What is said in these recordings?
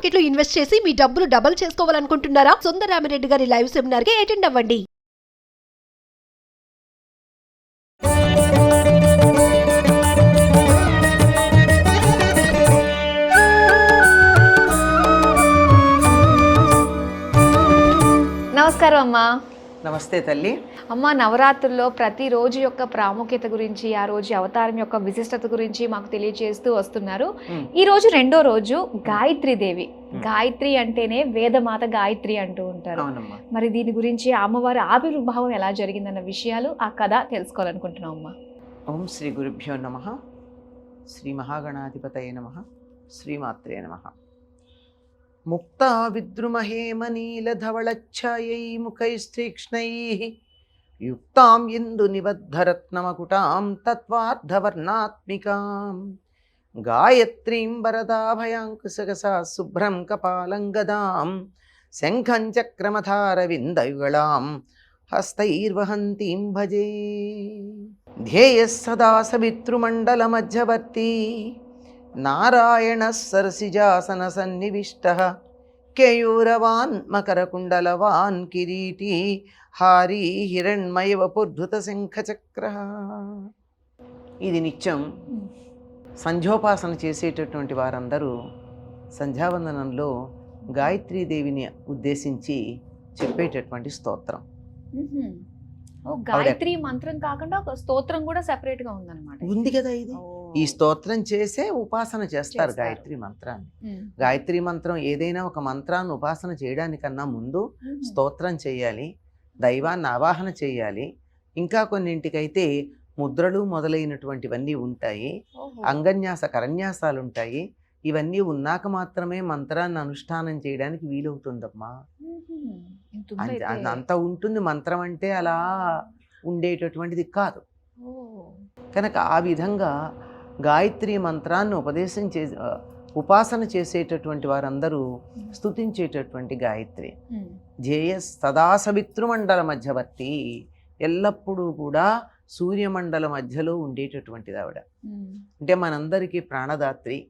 మార్కెట్లో ఇన్వెస్ట్ చేసి మీ డబ్బులు డబుల్ చేసుకోవాలనుకుంటున్నారా? సుందరామిరెడ్డి గారి లైవ్ సెమినార్కి అటెండ్ అవ్వండి. నమస్కారం అమ్మా. నమస్తే తల్లి. అమ్మ నవరాత్రుల్లో ప్రతి రోజు యొక్క ప్రాముఖ్యత గురించి ఆ రోజు అవతారం యొక్క విశిష్టత గురించి మాకు తెలియజేస్తూ వస్తున్నారు. ఈ రోజు రెండో రోజు గాయత్రి దేవి. గాయత్రి అంటేనే వేదమాత గాయత్రి అంటూ ఉంటారు. మరి దీని గురించి అమ్మవారి ఆవిర్భావం ఎలా జరిగిందన్న విషయాలు ఆ కథ తెలుసుకోవాలనుకుంటున్నాం అమ్మా. ఓం శ్రీ గురుభ్యో నమ. శ్రీ మహాగణాధిపతయ నమ. శ్రీమాత్రే నమ. ముక్తా విద్రుమహేమనీలధవళఛాయై ముఖైస్త్రీక్ష్ణై యుక్తాం ఇందు నిబద్ధరత్నమకుటాం తత్వార్ధవర్ణాత్మికాం. గాయత్రీం వరదాభయాంకుశగసా శుభ్రం కపాలం గదాం. శంఖం చక్రమథారవిందయుగళాం హస్తైర్వహంతీం భజే. ధ్యేయ సదా సవితృమండలమధ్యవర్తి నారాయణः సరసిజాసన సన్నివిష్ట కేయూరవాన్ మకరకుండలవాన్ కిరీటీ హారీ హిరణ్మయవపుర్ధృత శంఖచక్ర ఇది నిత్యం సంధ్యోపాసన చేసేటటువంటి వారందరూ సంధ్యావందనంలో గాయత్రీదేవిని ఉద్దేశించి చెప్పేటటువంటి స్తోత్రం. గాయత్రి మంత్రం కాకుండా ఒక స్తోత్రం కూడా సెపరేట్గా ఉందన్నమాట. ఉంది కదా ఇది. ఈ స్తోత్రం చేసే ఉపాసన చేస్తారు. గాయత్రి మంత్రాన్ని. గాయత్రి మంత్రం ఏదైనా ఒక మంత్రాన్ని ఉపాసన చేయడానికన్నా ముందు. స్తోత్రం చేయాలి దైవాన్ని ఆవాహన చేయాలి ఇంకా కొన్నింటికైతే ముద్రలు మొదలైనటువంటివన్నీ ఉంటాయి. అంగన్యాస కరన్యాసాలు ఉంటాయి ఇవన్నీ ఉన్నాక మాత్రమే మంత్రాన్ని అనుష్ఠానం చేయడానికి వీలవుతుందమ్మా అంత- ఉంటుంది మంత్రం అంటే అలా ఉండేటటువంటిది కాదు. కనుక ఆ విధంగా గాయత్రి మంత్రాన్ని ఉపదేశం చే ఉపాసన చేసేటటువంటి వారందరూ స్తుతించేటటువంటి గాయత్రి. జేయ సదా సవితృమండల మధ్యవర్తి ఎల్లప్పుడూ కూడా సూర్యమండల మధ్యలో ఉండేటటువంటిది ఆవిడ. అంటే మనందరికీ ప్రాణదాత్రి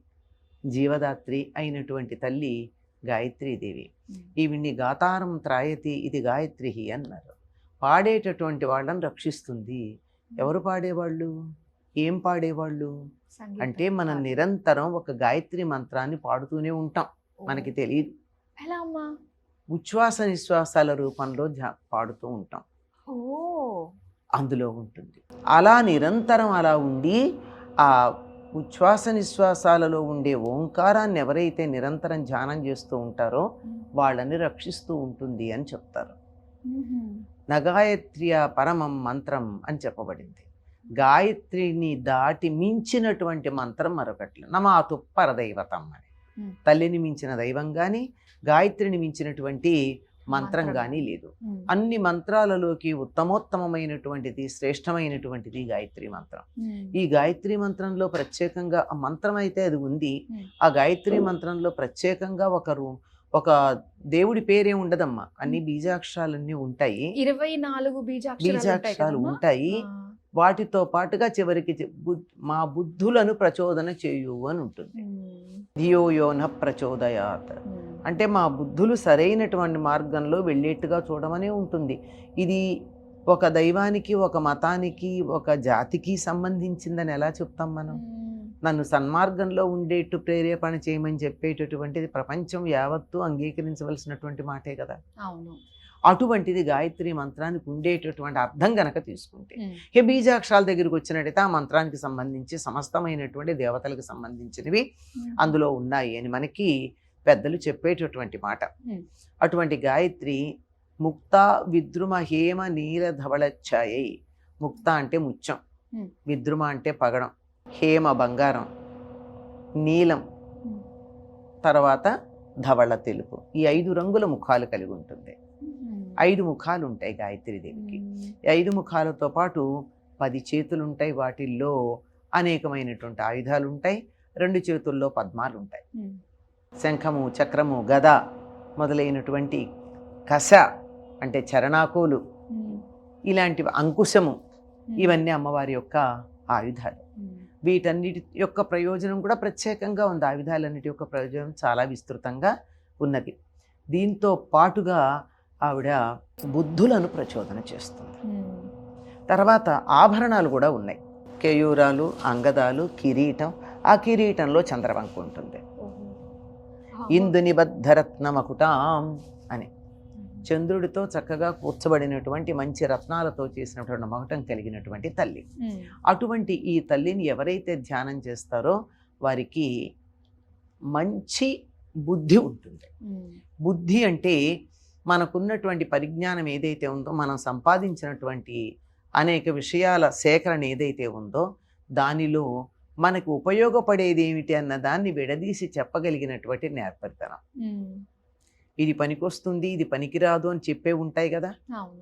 జీవదాత్రి అయినటువంటి తల్లి గాయత్రీదేవి మ్మ్. ఈవిడ్ని గాతారం త్రాయతి ఇది గాయత్రి అన్నారు. పాడేటటువంటి వాళ్ళని రక్షిస్తుంది. ఎవరు పాడేవాళ్ళు? ఏం పాడేవాళ్ళు? అంటే మనం. నిరంతరం ఒక గాయత్రి మంత్రాన్ని పాడుతూనే ఉంటాం. మనకి తెలియదు ఉచ్ఛ్వాస నిశ్వాసాల రూపంలో పాడుతూ ఉంటాం. ఓ అందులో ఉంటుంది. అలా నిరంతరం అలా ఉండి ఆ ఉచ్ఛ్వాస నిశ్వాసాలలో ఉండే ఓంకారాన్ని ఎవరైతే నిరంతరం ధ్యానం చేస్తూ ఉంటారో వాళ్ళని రక్షిస్తూ ఉంటుంది అని చెప్తారు. నగాయత్రియ పరమం మంత్రం అని చెప్పబడింది. గాయత్రిని దాటి మించినటువంటి మంత్రం మరొకటి నమాతు పరదైవతం అని. తల్లిని మించిన దైవం కానీ గాయత్రిని మించినటువంటి మంత్రం. కానీ లేదు. అన్ని మంత్రాలలోకి ఉత్తమోత్తమమైనటువంటిది శ్రేష్టమైనటువంటిది గాయత్రి మంత్రం. ఈ గాయత్రి మంత్రంలో ప్రత్యేకంగా ఆ మంత్రం అయితే అది ఉంది. ఆ గాయత్రి మంత్రంలో ప్రత్యేకంగా ఒకరు ఒక దేవుడి పేరే ఉండదమ్మా అన్ని బీజాక్షరాలన్నీ ఉంటాయి ఇరవై నాలుగు బీజాక్షరాలు ఉంటాయి వాటితో పాటుగా చివరికి మా బుద్ధులను ప్రచోదన చేయు అని ఉంటుంది మ్మ్. ధియో యోన ప్రచోదయాత్. అంటే మా బుద్ధులు సరైనటువంటి మార్గంలో వెళ్ళేట్టుగా చూడమనే ఉంటుంది ఇది ఒక దైవానికి ఒక మతానికి ఒక జాతికి సంబంధించిందని ఎలా చెప్తాం మనం. నన్ను సన్మార్గంలో ఉండేట్టు ప్రేరేపణ చేయమని చెప్పేటటువంటిది ప్రపంచం యావత్తూ అంగీకరించవలసినటువంటి మాటే కదా అవును అటువంటిది గాయత్రి మంత్రానికి ఉండేటటువంటి అర్థం గనక తీసుకుంటే. ఇక బీజాక్షరాల దగ్గరికి వచ్చినట్టయితే ఆ మంత్రానికి సంబంధించి సమస్తమైనటువంటి దేవతలకు సంబంధించినవి. అందులో ఉన్నాయి అని మనకి పెద్దలు చెప్పేటటువంటి మాట. అటువంటి గాయత్రి ముక్త విద్రుమ హేమ నీల ధవళఛాయై ముక్త అంటే Hmm. విద్రుమ అంటే పగడం హేమ బంగారం నీలం. తర్వాత ధవళ తెలుపు ఈ ఐదు రంగుల ముఖాలు కలిగి ఉంటుంది. ఐదు ముఖాలు ఉంటాయి గాయత్రి దేవికి మ్మ్. ఈ ఐదు ముఖాలతో పాటు పది చేతులు ఉంటాయి వాటిల్లో అనేకమైనటువంటి ఆయుధాలు ఉంటాయి రెండు చేతుల్లో పద్మాలు ఉంటాయి. శంఖము చక్రము గద మొదలైనటువంటి కస అంటే చరణాకులు. ఇలాంటివి అంకుశము. ఇవన్నీ అమ్మవారి యొక్క ఆయుధాలు. వీటన్నిటి యొక్క ప్రయోజనం కూడా ప్రత్యేకంగా ఉంది. ఆయుధాలన్నిటి యొక్క ప్రయోజనం చాలా విస్తృతంగా ఉన్నది. దీంతో పాటుగా ఆవిడ బుద్ధులను ప్రచోదన చేస్తుంది. తర్వాత ఆభరణాలు కూడా ఉన్నాయి. కేయూరాలు అంగదాలు కిరీటం. ఆ కిరీటంలో చంద్రవంక ఉంటుంది. ఇందుని బద్ధరత్నమకుటాం అని. చంద్రుడితో చక్కగా కూర్చబడినటువంటి మంచి రత్నాలతో చేసినటువంటి మకుటం కలిగినటువంటి తల్లి. అటువంటి ఈ తల్లిని ఎవరైతే ధ్యానం చేస్తారో వారికి మంచి బుద్ధి ఉంటుంది. బుద్ధి అంటే మనకున్నటువంటి పరిజ్ఞానం ఏదైతే ఉందో మనం సంపాదించినటువంటి అనేక విషయాల సేకరణ ఏదైతే ఉందో దానిలో మనకు ఉపయోగపడేది ఏమిటి అన్న దాన్ని విడదీసి చెప్పగలిగినటువంటి నేర్పరితనం. ఇది పనికొస్తుంది ఇది పనికిరాదు అని చెప్పే ఉంటాయి కదా.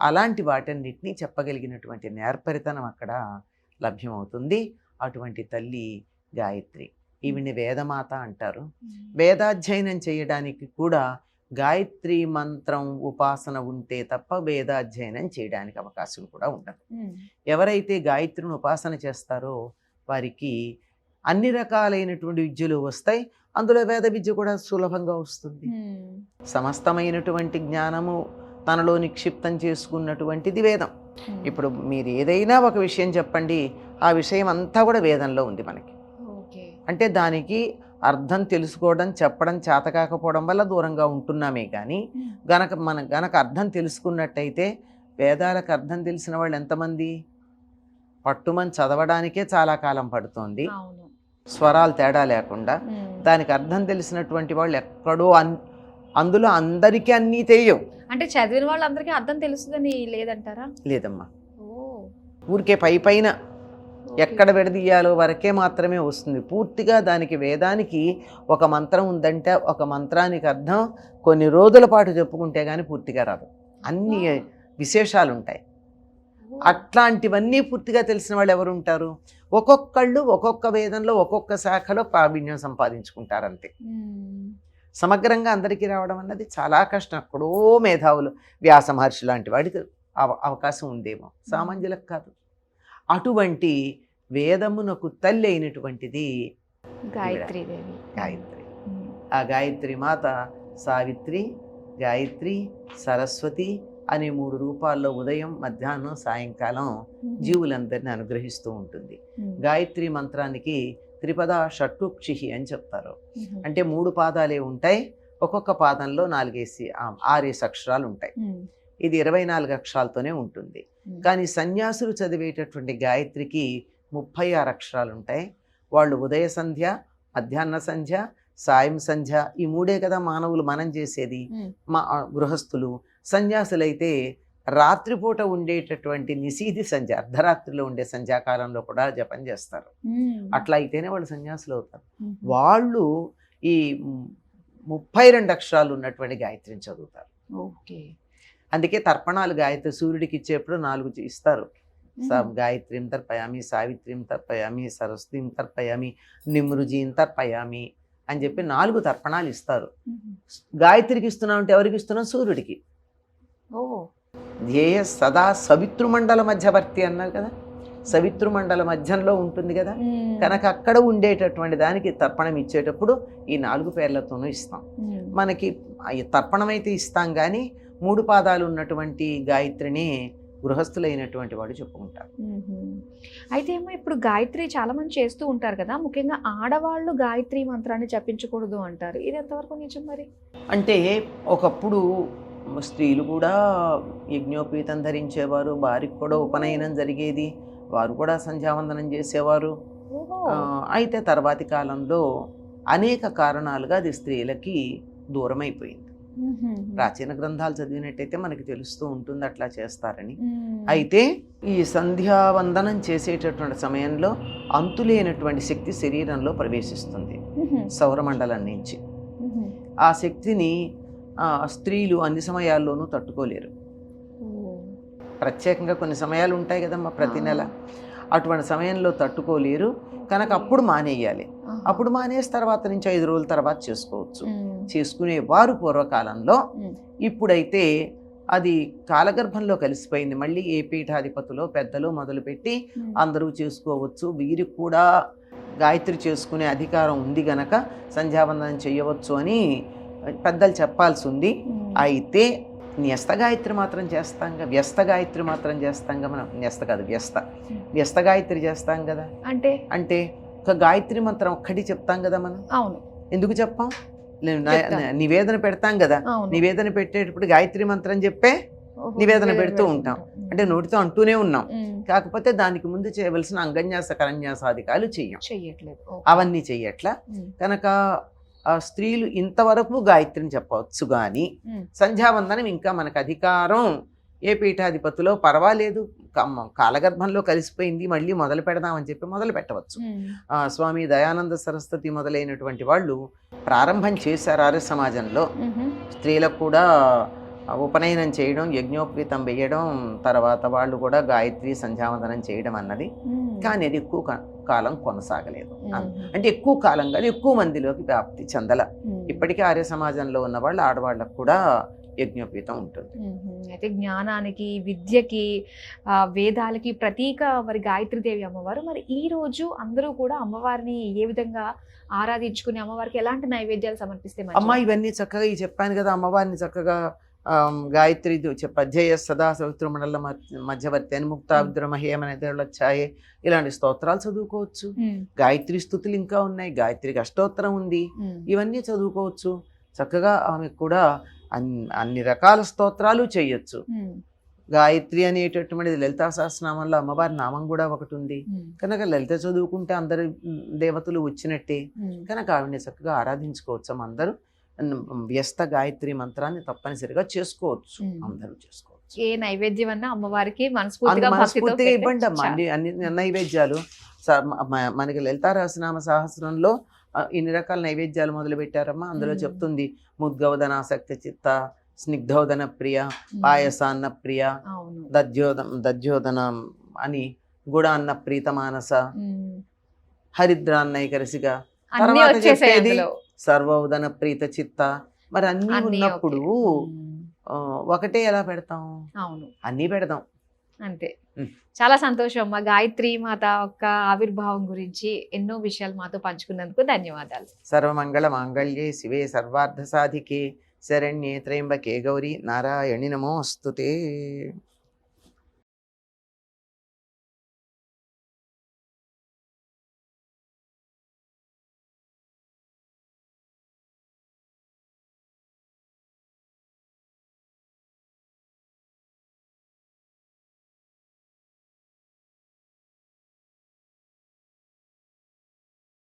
అలాంటి వాటన్నిటినీ చెప్పగలిగినటువంటి నేర్పరితనం అక్కడ లభ్యమవుతుంది. అటువంటి తల్లి గాయత్రి. ఈవిని వేదమాత అంటారు. వేదాధ్యయనం చేయడానికి కూడా గాయత్రి మంత్రం ఉపాసన ఉంటే తప్ప వేదాధ్యయనం చేయడానికి అవకాశం కూడా ఉండదు. ఎవరైతే గాయత్రిని ఉపాసన చేస్తారో వారికి అన్ని రకాలైనటువంటి విద్యలు వస్తాయి. అందులో వేద విద్య కూడా సులభంగా వస్తుంది. సమస్తమైనటువంటి జ్ఞానము తనలో నిక్షిప్తం చేసుకున్నటువంటిది వేదం. ఇప్పుడు మీరు ఏదైనా ఒక విషయం చెప్పండి ఆ విషయం అంతా కూడా వేదంలో ఉంది మనకి అంటే దానికి అర్థం తెలుసుకోవడం చెప్పడం చేత కాకపోవడం వల్ల దూరంగా ఉంటున్నామే కానీ. గనక మన గనక అర్థం తెలుసుకున్నట్టయితే వేదాలకు అర్థం తెలిసిన వాళ్ళు ఎంతమంది పట్టుమని చదవడానికే చాలా కాలం పడుతోంది స్వరాలు తేడా లేకుండా. దానికి అర్థం తెలిసినటువంటి వాళ్ళు ఎక్కడో అన్ అందులో అందరికీ అన్నీ తెలియవు అంటే చదివిన వాళ్ళందరికీ అర్థం తెలుస్తుందని లేదంటారా లేదమ్మా ఓ ఊరికే పై పైన. ఎక్కడ విడదీయాలో వరకే మాత్రమే వస్తుంది పూర్తిగా దానికి వేదానికి ఒక మంత్రం ఉందంటే ఒక మంత్రానికి అర్థం కొన్ని రోజుల పాటు చెప్పుకుంటే కానీ పూర్తిగా రాదు అన్ని. విశేషాలు ఉంటాయి. అట్లాంటివన్నీ పూర్తిగా తెలిసిన వాళ్ళు ఎవరు ఉంటారు ఒక్కొక్కళ్ళు ఒక్కొక్క వేదంలో ఒక్కొక్క శాఖలో ప్రావీణ్యం సంపాదించుకుంటారు అంతే. సమగ్రంగా అందరికీ రావడం అన్నది చాలా కష్టం. ఎక్కడో మేధావులు వ్యాస మహర్షి లాంటి వాడికి అవ- అవకాశం ఉందేమో. సామాన్యులకు కాదు. అటువంటి వేదమునకు తల్లి అయినటువంటిది గాయత్రీ గాయత్రి. ఆ గాయత్రి మాత సావిత్రి గాయత్రి సరస్వతి అనే మూడు రూపాల్లో ఉదయం మధ్యాహ్నం సాయంకాలం. జీవులందరినీ అనుగ్రహిస్తూ ఉంటుంది. గాయత్రి మంత్రానికి త్రిపద షట్టుక్షిహి అని చెప్తారు. అంటే మూడు పాదాలే ఉంటాయి ఒక్కొక్క పాదంలో నాలుగేసి ఆరేసి అక్షరాలు ఉంటాయి. ఇది ఇరవై నాలుగు అక్షరాలతోనే ఉంటుంది. కానీ సన్యాసులు చదివేటటువంటి గాయత్రికి ముప్పై ఆరు అక్షరాలు ఉంటాయి వాళ్ళు ఉదయ సంధ్య మధ్యాహ్న సంధ్య సాయం సంధ్య ఈ మూడే కదా మానవులు మనం చేసేది. మా గృహస్థులు సన్యాసులైతే రాత్రిపూట ఉండేటటువంటి నిశీధి సంధ్య అర్ధరాత్రిలో ఉండే సంధ్యాకాలంలో కూడా జపం చేస్తారు. అట్లా అయితేనే వాళ్ళు సన్యాసులు అవుతారు. వాళ్ళు ఈ ముప్పై రెండు అక్షరాలు ఉన్నటువంటి గాయత్రిని చదువుతారు ఓకే అందుకే తర్పణాలు గాయత్రి సూర్యుడికి ఇచ్చేప్పుడు నాలుగు ఇస్తారు. గాయత్రిం తర్పయామి సావిత్రిం తర్పయామి సరస్వతిం తర్పయామి నిమృజీం తర్పయామి అని చెప్పి నాలుగు తర్పణాలు ఇస్తారు. గాయత్రికి ఇస్తున్నాం అంటే ఎవరికి ఇస్తున్నాం సూర్యుడికి ఓ. ధ్యేయ సదా సవితృమండల మధ్యవర్తి అన్నారు కదా. సవితృమండల మధ్యంలో ఉంటుంది కదా. కనుక అక్కడ ఉండేటటువంటి దానికి తర్పణం ఇచ్చేటప్పుడు ఈ నాలుగు పేర్లతోనూ ఇస్తాం. మనకి తర్పణం అయితే ఇస్తాం కానీ మూడు పాదాలు ఉన్నటువంటి గాయత్రిని గృహస్థులైనటువంటి వాడు చెప్పుకుంటారు. అయితే ఏమో ఇప్పుడు గాయత్రి చాలా మంది చేస్తూ ఉంటారు కదా. ముఖ్యంగా ఆడవాళ్ళు గాయత్రి మంత్రాన్ని జపించకూడదు అంటారు. ఇది ఎంతవరకు నిజం మరి? అంటే ఒకప్పుడు స్త్రీలు కూడా యజ్ఞోపీతం ధరించేవారు వారికి కూడా ఉపనయనం జరిగేది వారు కూడా సంధ్యావందనం చేసేవారు అయితే తర్వాతి కాలంలో అనేక కారణాలుగా అది స్త్రీలకి దూరం అయిపోయింది మ్మ్. ప్రాచీన గ్రంథాలు చదివినట్టయితే మనకి తెలుస్తూ ఉంటుంది అట్లా చేస్తారని. అయితే ఈ సంధ్యావందనం చేసేటటువంటి సమయంలో అంతులేనటువంటి శక్తి శరీరంలో ప్రవేశిస్తుంది. సౌరమండలం నుంచి. ఆ శక్తిని స్త్రీలు అన్ని సమయాల్లోనూ తట్టుకోలేరు. ప్రత్యేకంగా కొన్ని సమయాలు ఉంటాయి కదమ్మా ప్రతి నెల అటువంటి సమయంలో తట్టుకోలేరు కనుక అప్పుడు మానేయాలి. అప్పుడు మానేసి తర్వాత నుంచి ఐదు రోజుల తర్వాత చేసుకోవచ్చు. చేసుకునేవారు పూర్వకాలంలో. ఇప్పుడైతే అది కాలగర్భంలో కలిసిపోయింది మళ్ళీ ఏ పీఠాధిపతులు పెద్దలు మొదలుపెట్టి. అందరూ చేసుకోవచ్చు వీరికి కూడా గాయత్రి చేసుకునే అధికారం ఉంది గనక సంధ్యావందనం చేయవచ్చు అని పెద్దలు చెప్పాల్సి ఉంది అయితే న్యస్త గాయత్రి మాత్రం చేస్తాంగా వ్యస్త గాయత్రి మాత్రం చేస్తాంగా మనం న్యస్త కాదు వ్యస్త. వ్యస్త గాయత్రి చేస్తాం కదా. అంటే? అంటే ఒక గాయత్రి మంత్రం ఒక్కటి చెప్తాం కదా మనం. అవును. ఎందుకు చెప్పాం. నివేదన పెడతాం కదా. నివేదన పెట్టేటప్పుడు గాయత్రి మంత్రం చెప్పే నివేదన పెడుతూ ఉంటాం. అంటే నోటితో అంటూనే ఉన్నాం. కాకపోతే దానికి ముందు చేయవలసిన అంగన్యాస కరన్యాసాధికాలు చెయ్యం. అవన్నీ చెయ్యట్లా. కనుక స్త్రీలు ఇంతవరకు గాయత్రిని చెప్పవచ్చు కానీ సంధ్యావందనం ఇంకా మనకు అధికారం. ఏ పీఠాధిపతిలో పర్వాలేదు. కాలగర్భంలో కలిసిపోయింది మళ్ళీ మొదలు పెడదామని చెప్పి మొదలు పెట్టవచ్చు. స్వామి దయానంద సరస్వతి మొదలైనటువంటి వాళ్ళు ప్రారంభం చేశారు ఆర్య సమాజంలో. స్త్రీలకు కూడా ఉపనయనం చేయడం యజ్ఞోపవీతం వేయడం తర్వాత వాళ్ళు కూడా గాయత్రి సంధ్యావందనం చేయడం అన్నది. కానీ అది ఎక్కువ కాలం కొనసాగలేదు అంటే ఎక్కువ కాలం కానీ ఎక్కువ మందిలోకి వ్యాప్తి చెందల. ఇప్పటికీ ఆర్య సమాజంలో ఉన్న వాళ్ళు ఆడవాళ్ళకు కూడా యజ్ఞోపీతం ఉంటుంది. అయితే జ్ఞానానికి విద్యకి ఆ, వేదాలకి ప్రతీక మరి గాయత్రీదేవి అమ్మవారు మరి ఈ రోజు అందరూ కూడా అమ్మవారిని ఏ విధంగా ఆరాధించుకుని అమ్మవారికి ఎలాంటి నైవేద్యాలు సమర్పిస్తే? అమ్మ ఇవన్నీ చక్కగా ఈ చెప్పాను కదా అమ్మవారిని చక్కగా గాయత్రి జయ సదా సవిత్రమండల మధ్యవర్తి అని ముక్తాబ్దుర మహేమనఛాయే ఇలాంటి స్తోత్రాలు చదువుకోవచ్చు. గాయత్రి స్థుతులు ఇంకా ఉన్నాయి గాయత్రికి అష్టోత్తరం ఉంది. ఇవన్నీ చదువుకోవచ్చు చక్కగా ఆమెకు కూడా అన్ని రకాల స్తోత్రాలు చేయొచ్చు. గాయత్రి అనేటటువంటిది లలితా సహస్రనామంలో అమ్మవారి నామం కూడా ఒకటి ఉంది. కనుక లలిత చదువుకుంటే అందరు దేవతలు వచ్చినట్టే. కనుక ఆవిడని చక్కగా ఆరాధించుకోవచ్చు అందరూ వ్యస్త గాయత్రి మంత్రాన్ని తప్పనిసరిగా చేసుకోవచ్చు. అందరూ చేసుకోవచ్చు ఏ నైవేద్యం అన్నా అమ్మవారికి మనస్ఫూర్తిగా ఇవ్వండి అమ్మ. అన్ని అన్ని నైవేద్యాలు మనకి లలితా రహస్యనామ సహస్రంలో ఇన్ని రకాల నైవేద్యాలు మొదలు పెట్టారమ్మా అందులో. చెప్తుంది ముద్గౌదన ఆసక్తి చిత్త స్నిగ్ధోదన ప్రియ. పాయసాన్న ప్రియ అవును దధ్యోద దధ్యోదనం అని గుడాన్న ప్రీతమానస మ్మ్. హరిద్రాన్నైకరసిగా అన్నీ తర్వాత చెప్పేది సర్వోదన ప్రీత చిత్త. మరి అన్నీ ఉన్నప్పుడు ఒకటే ఎలా పెడతాం? అవును. అన్నీ పెడదాం. అంతే. చాలా సంతోషం అమ్మా. గాయత్రి మాత యొక్క ఆవిర్భావం గురించి ఎన్నో విషయాలు మాతో పంచుకున్నందుకు ధన్యవాదాలు. సర్వమంగళ మాంగళ్యే శివే సర్వార్థ సాధికే. శరణ్యే త్రయంబకే గౌరీ. నారాయణి నమోస్తుతే.